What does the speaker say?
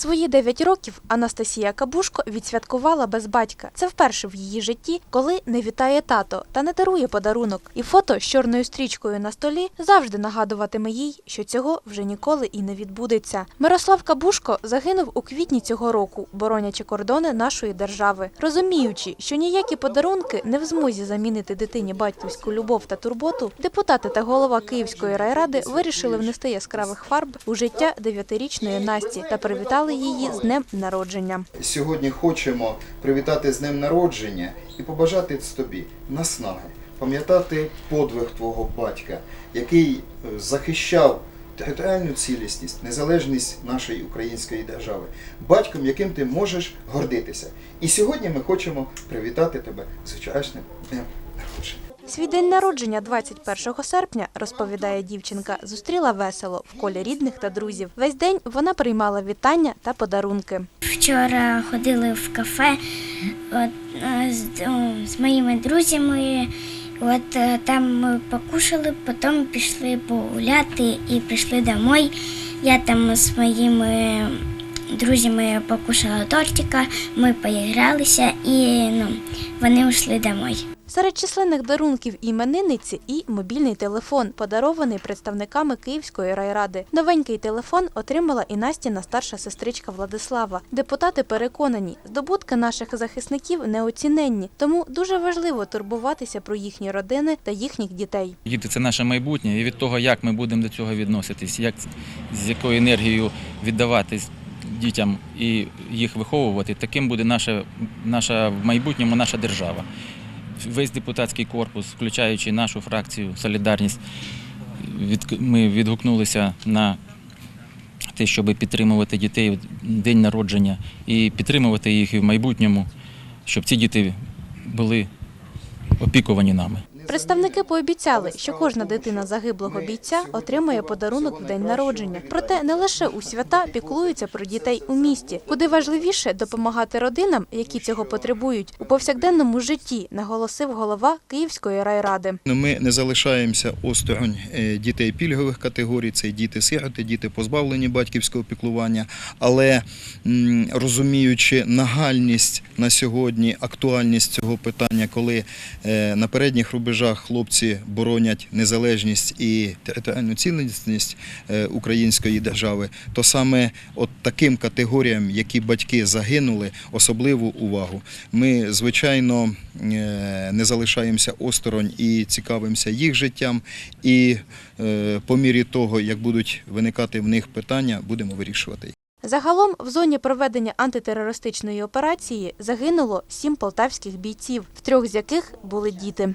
Свої 9 років Анастасія Кабушко відсвяткувала без батька. Це вперше в її житті, коли не вітає тато та не дарує подарунок. І фото з чорною стрічкою на столі завжди нагадуватиме їй, що цього вже ніколи і не відбудеться. Мирослав Кабушко загинув у квітні цього року, боронячи кордони нашої держави, розуміючи, що ніякі подарунки не в змозі замінити дитині батьківську любов та турботу. Депутати та голова Київської райради вирішили внести яскравих фарб у життя дев'ятирічної Насті та привітали її з днем народження. Сьогодні хочемо привітати з днем народження і побажати тобі наснаги, пам'ятати подвиг твого батька, який е, захищав територіальну цілісність, незалежність нашої української держави, батьком, яким ти можеш гордитися. І сьогодні ми хочемо привітати тебе з вчорашнім днем народження. Свій день народження 21 серпня, розповідає дівчинка, зустріла весело в колі рідних та друзів. Весь день вона приймала вітання та подарунки. Вчора ходили в кафе от, е, з, з моїми друзями. От е, там ми покушали, потім пішли погуляти і прийшли домой. Я там з моїми друзями покушала тортика, ми поігралися і ну, вони йшли домой. Серед численних дарунків іменинниці і мобільний телефон, подарований представниками Київської райради. Новенький телефон отримала і Настіна старша сестричка Владислава. Депутати переконані, здобутки наших захисників неоціненні, тому дуже важливо турбуватися про їхні родини та їхніх дітей. Діти це наше майбутнє, і від того, як ми будемо до цього відноситись, як з якою енергією віддаватись дітям і їх виховувати, таким буде наша, наша в майбутньому наша держава. Весь депутатський корпус, включаючи нашу фракцію Солідарність, ми відгукнулися на те, щоб підтримувати дітей в день народження і підтримувати їх і в майбутньому, щоб ці діти були опікувані нами. Представники пообіцяли, що кожна дитина загиблого бійця отримує подарунок в день народження. Проте не лише у свята піклуються про дітей у місті, куди важливіше допомагати родинам, які цього потребують у повсякденному житті, наголосив голова Київської райради. Ну, Ми не залишаємося осторонь е, дітей пільгових категорій, це діти-сироти, діти позбавлені батьківського піклування. Але розуміючи нагальність на сьогодні, актуальність цього питання, коли е, на передніх рубежах хлопці боронять незалежність і територіальну цілісність е, української держави, то саме от таким категоріям, які батьки загинули, особливу увагу. Ми, звичайно, е, не залишаємося осторонь і цікавимося їх життям. І е, по мірі того, як будуть виникати в них питання, будемо вирішувати. Загалом в зоні проведення антитерористичної операції загинуло сім полтавських бійців, в трьох з яких були діти.